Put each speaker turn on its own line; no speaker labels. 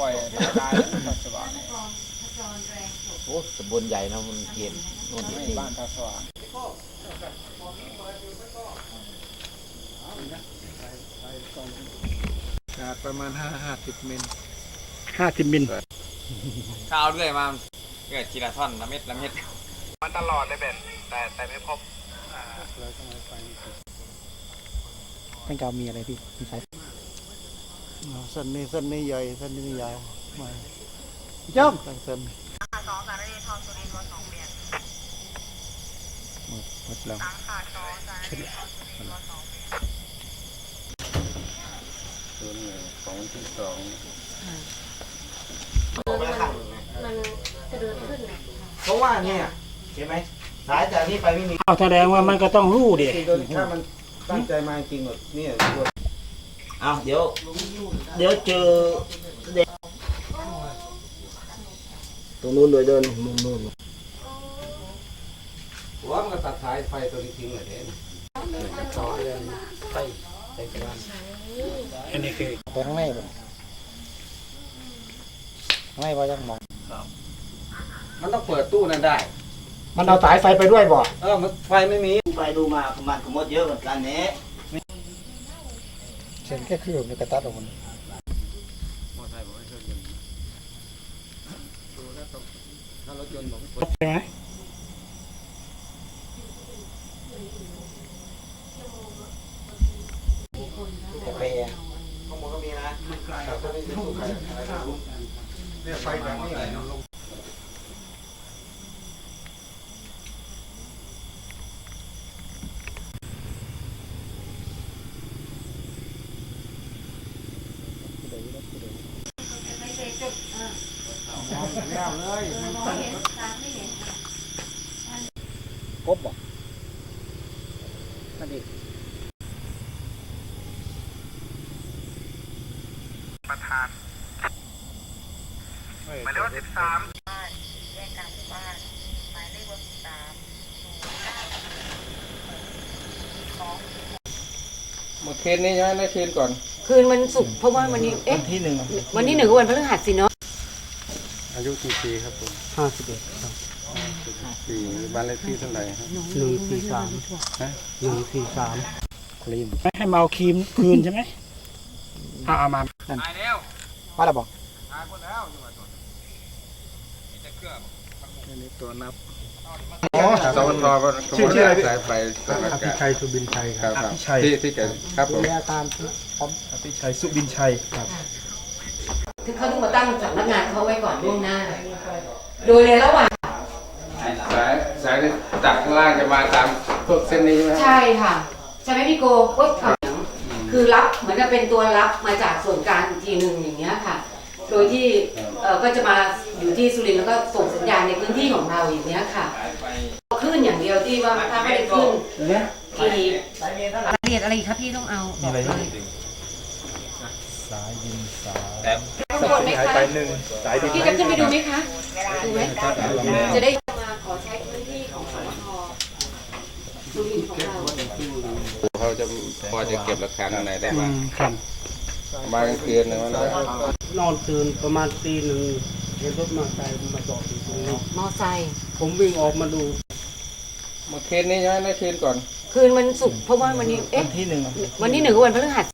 ปล่อยได้ทัสว่าง
โอ้สมบูรณ์ใหญ่นะมันเห็นนู่นนี่
บ้านทัสว่างประมาณห้าห้าสิบเมตร
ห้าสิบมิล
ถ้าเอาเรื่อยมาเกิดทีละท่อนละเม็ดละเม็ด
มันตลอดเลยเบ็ดแต่แต่ไม่พบ
ท่านกาวมีอะไรพี่มีสาย
เส้นนี้เส้นนี้ใหญ่เส้นนี้ยาวมาจ้องเส้น
หมดแล้ว
สองที่สอง
มันจะเดินขึ้นนะ
เพราะว่าเนี่ยเห็นไหมสายจากนี้ไปไม่มี
อ้าวแสดงว่ามันก็ต้องรู้ดิ
ถ้ามันตั้งใจมาจริงหมดเนี่ย เอาเดี๋ยว เดี๋ยวเจอเด็กตรงนู้นโดยเดินมุมนู้น
หัวมันก็ตัดสายไฟตัวนี้ทิ้งเลยเด่น
อันนี้คือไปข้างในบ่ข้างในว่ายังมอง
มันต้องเปิดตู้นั้นได้
มันเอาสายไฟไปด้วยบ่
เออมันไฟไม่มี
ไปดูมามันขมดเยอะเหมือนกันเนี่ย
เช่นแค่คือในกระตัดออกมัน
มอไซค์บอกให้รถยนต์ดูแล้วต้องถ้ารถยนต์บอ กให้เปิด
ใช่ไหม
กาแฟข้างบนก็มีนะ
เนี่ยไฟแบบนี้ลง
กบบ่นั่น
หมายเลขว่าสิบสามมื่อคืนนี้ใช่ไหมเมื่อคืนก่อน
คืนวันศุกร์เพราะว่าวันนี้เอ๊ะ
ที่หนึ่ง
วันที่หนึ่งก็วันพฤหัสสิเนาะ
อายุกี่ปีครับผม
ห้าสิบเอ็ด
ปีบ้านเลขที่เท่าไหร่ครับ
หนึ่งสี่สาม
ฮะ
หนึ่งสี่สามครีมไม่ให้เมาครีมคืนใช่ไหมเอาเอามานั่น
ตายแล้ว
ว่าแล้วบอก
ตายหมดแล้วอยู่ว่าตัวมีแต่เครื่อง
อันนี้ตัวนับ
อ๋อ
สวทชื่อชื่ออะไรสายไฟสายอากาศ
ชัยสุบินชัย
ครับครับ
ชัย
ที่ที่แกครับผม
มีอาการพร้อม อภิชัยสุบินชัยครับ
คือเขาต้องมาตั้งสำนักงานเขาไว้ก่อนล่วงหน้า โดยในระหว่าง
สายสายที่จากข้างล่างจะมาตามพวกเส้นนี้ใช่ไหม
ใช่ค่ะ ใช่ไหมพี่โกโอ๊ยค่ะคือรับเหมือนกับเป็นตัวรับมาจากส่วนกลางอีกทีหนึ่งอย่างเงี้ยค่ะ โดยที่เอ่อก็จะมาอยู่ที่สุรินทร์แล้วก็ส่งสัญญาณในพื้นที่ของเราอย่างเงี้ยค่ะขึ้นอย่างเดียวที่ว่าถ้าไม่ได้ขึ้นที รายละเอียดอะไรอีกครับพี่ต้องเอาบอกเลย
สายยินสาย
ข้างบนไหมคะ
สายดิน
พี่จะขึ้นไปดูไหมคะ ดูไหมจะได้มาขอใช้พื้นที่ของสมทสุรินทร์ของเรา
เขาจะพอจะเก็บหลักฐานอะไรได้
อื
บ้าง
มครับ
มากลางคืนนะมัน
นอนคืนประมาณตีหนึ่งเห็นรถมอเตอร์ไซค์มาจอดอยู่ตรงนี้
มอไซค์
ผมวิ่งออกมาดู
เมื่อคืนนี้ใช่ไหมเมื่อคืนก่อน
คืนวันศุกร์เพราะว่าวันนี้เอ๊ะ
ที่หนึ่ง
วันที่หนึ่งก็วันพฤหัส